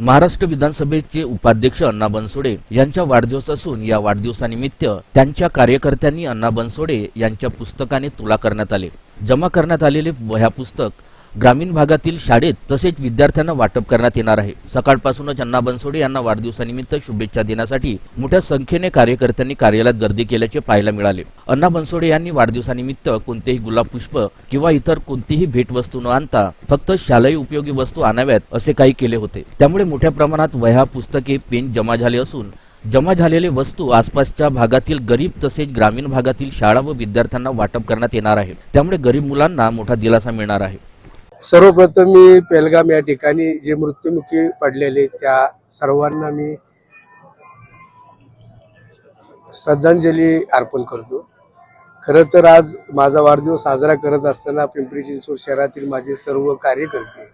महाराष्ट्र विधानसभेचे उपाध्यक्ष अण्णा बनसोडे यांचा वाढदिवस असून या वाढदिवसानिमित्त त्यांच्या कार्यकर्त्यांनी अण्णा बनसोडे यांच्या पुस्तकाने तुला करण्यात आले. जमा करण्यात आलेले वह्या पुस्तक ग्रामीण भागातील शाळेत तसेच विद्यार्थ्यांना वाटप करण्यात येणार आहे. सकाळपासूनच अण्णा बनसोडे यांना वाढदिवसानिमित्त शुभेच्छा देण्यासाठी मोठ्या संख्येने कार्यकर्त्यांनी कार्यालयात गर्दी केल्याचे पाहायला मिळाले. अण्णा बनसोडे यांनी वाढदिवसानिमित्त कोणतेही गुलाब पुष्प किंवा इतर कोणतीही भेटवस्तू न आणता फक्त शालेय उपयोगी वस्तू आणाव्यात असे काही केले होते. त्यामुळे मोठ्या प्रमाणात वह्या पुस्तके पेन जमा झाले असून जमा झालेले वस्तू आसपासच्या भागातील गरीब तसेच ग्रामीण भागातील शाळा व विद्यार्थ्यांना वाटप करण्यात येणार आहे. त्यामुळे गरीब मुलांना मोठा दिलासा मिळणार आहे. सर्वप्रथम मी पेलगाम या ठिकाणी जे मृत्युमुखी पडलेले त्या सर्वांना मी श्रद्धांजली अर्पण करतो. खरं तर आज माझा वाढदिवस साजरा करत असताना पिंपरी चिंचवड शहरातील माझे सर्व कार्यकर्ते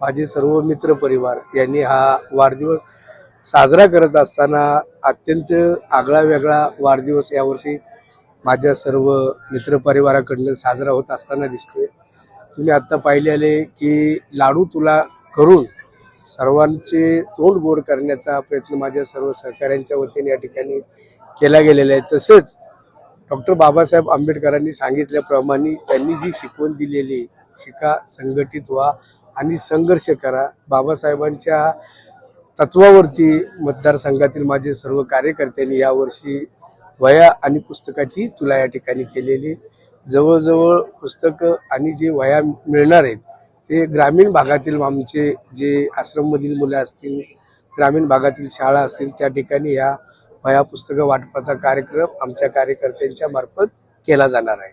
माझे सर्व मित्रपरिवार यांनी हा वाढदिवस साजरा करत असताना अत्यंत आगळा वेगळा वाढदिवस यावर्षी माझ्या सर्व मित्रपरिवाराकडनं साजरा होत असताना दिसतोय. तुम्ही आत्ता पाहिले आले की लाडू तुला करून सर्वांचे तोंड गोड करण्याचा प्रयत्न माझ्या सर्व सहकाऱ्यांच्या वतीने या ठिकाणी केला गेलेला आहे. तसेच डॉक्टर बाबासाहेब आंबेडकरांनी सांगितल्याप्रमाणे त्यांनी जी शिकवण दिलेली शिका संघटित व्हा आणि संघर्ष करा. बाबासाहेबांच्या तत्वावरती मतदारसंघातील माझे सर्व कार्यकर्त्यांनी यावर्षी वया आणि पुस्तकाची तुला या ठिकाणी केलेली जवळजवळ पुस्तकं आणि जे वया मिळणार आहेत ते ग्रामीण भागातील आमचे जे आश्रममधील मुलं असतील ग्रामीण भागातील शाळा असतील त्या ठिकाणी या वया पुस्तकं वाटपाचा कार्यक्रम आमच्या कार्यकर्त्यांच्या मार्फत केला जाणार आहे.